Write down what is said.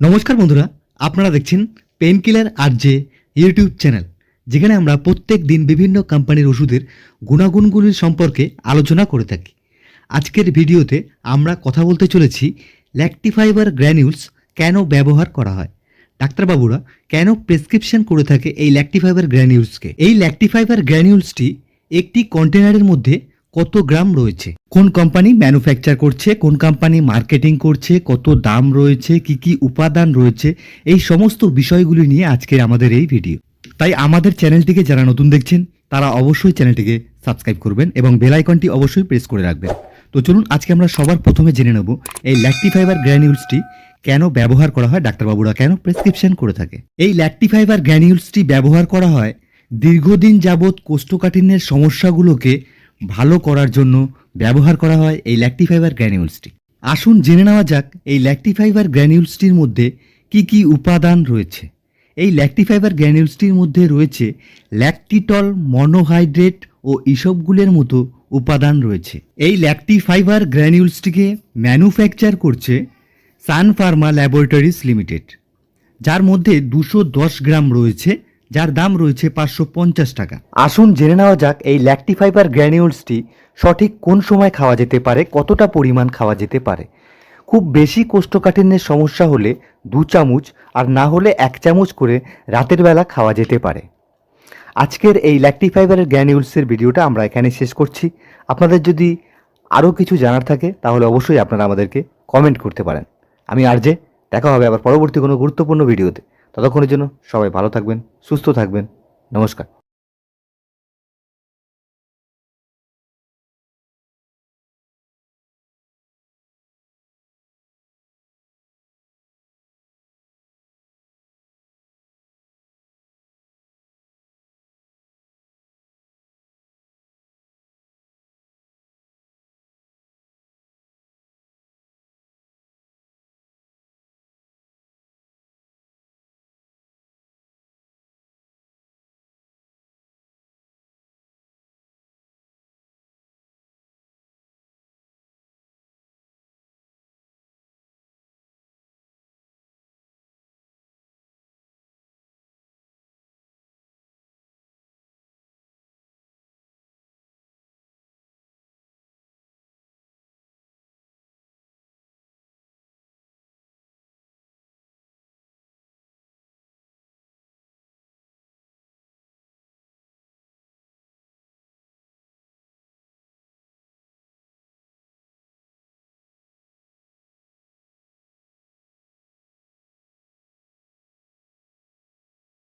নমস্কার বন্ধুরা, আপনারা দেখছেন পেন কিলার আর যে ইউটিউব চ্যানেল যেখানে আমরা প্রত্যেক দিন বিভিন্ন কোম্পানির ওষুধের গুণাগুণগুলির সম্পর্কে আলোচনা করে থাকি। আজকের ভিডিওতে আমরা কথা বলতে চলেছি ল্যাকটিফাইবার গ্র্যানিউলস কেন ব্যবহার করা হয়? ডাক্তারবাবুরা, কেন প্রেসক্রিপশন করে থাকে এই ল্যাকটিফাইবার গ্র্যানিউলসকে এই ল্যাকটিফাইবার গ্র্যানিউলসটি একটি কন্টেনারের মধ্যে কত গ্রাম রয়েছে? কোন কোম্পানি ম্যানুফ্যাকচার করছে? কোন কোম্পানি মার্কেটিং করছে? কত দাম রয়েছে? কি কি উপাদান রয়েছে? এই সমস্ত বিষয়গুলি নিয়ে আজকে আমাদের এই ভিডিও তাই আমাদের চ্যানেলটিকে যারা নতুন দেখছেন, তারা অবশ্যই চ্যানেলটিকে সাবস্ক্রাইব করবেন এবং বেল আইকনটি অবশ্যই প্রেস করে রাখবেন। তো চলুন, আজকে আমরা সবার প্রথমে জেনে নেব এই ল্যাকটিফাইবার গ্র্যানিউলসটি কেন ব্যবহার করা হয়, ডাক্তারবাবুরা কেন প্রেসক্রিপশন করে থাকে? এই ল্যাকটিফাইবার গ্র্যানিউলসটি ব্যবহার করা হয় দীর্ঘদিন যাবৎ কোষ্ঠকাঠিন্যের সমস্যাগুলোকে ভালো করার জন্য ব্যবহার করা হয় এই ল্যাকটিফাইবার গ্র্যানিউলসটি। আসুন জেনে নেওয়া যাক এই ল্যাকটিফাইবার গ্র্যানিউলসটির মধ্যে কি কি উপাদান রয়েছে। এই ল্যাকটিফাইবার গ্র্যানিউলসটির মধ্যে রয়েছে ল্যাকটিটল মনোহাইড্রেট ও ইসবগুলের মতো উপাদান রয়েছে। এই ল্যাকটিফাইবার গ্র্যানিউলসটিকে ম্যানুফ্যাকচার করছে সান ফার্মা ল্যাবরেটরিজ লিমিটেড, যার মধ্যে দুশো দশ গ্রাম রয়েছে যার দাম রয়েছে পাঁচশো পঞ্চাশ টাকা। আসুন জেনে নেওয়া যাক এই ল্যাকটিফাইবার গ্র্যানিউলসটি সঠিক কোন সময় খাওয়া যেতে পারে, কতটা পরিমাণ খাওয়া যেতে পারে। খুব বেশি কোষ্ঠকাঠিন্যের সমস্যা হলে দু চামচ আর না হলে এক চামচ করে রাতের বেলা খাওয়া যেতে পারে। আজকের এই ল্যাকটিফাইবারের গ্র্যানিউলসের ভিডিওটা আমরা এখানে শেষ করছি। আপনাদের যদি আরও কিছু জানার থাকে, তাহলে অবশ্যই আপনারা আমাদেরকে কমেন্ট করতে পারেন। আমি আরজে, দেখা হবে আবার পরবর্তী কোনো গুরুত্বপূর্ণ ভিডিওতে। ততক্ষণের জন্য সবাই ভালো থাকবেন সুস্থ থাকবেন। নমস্কার।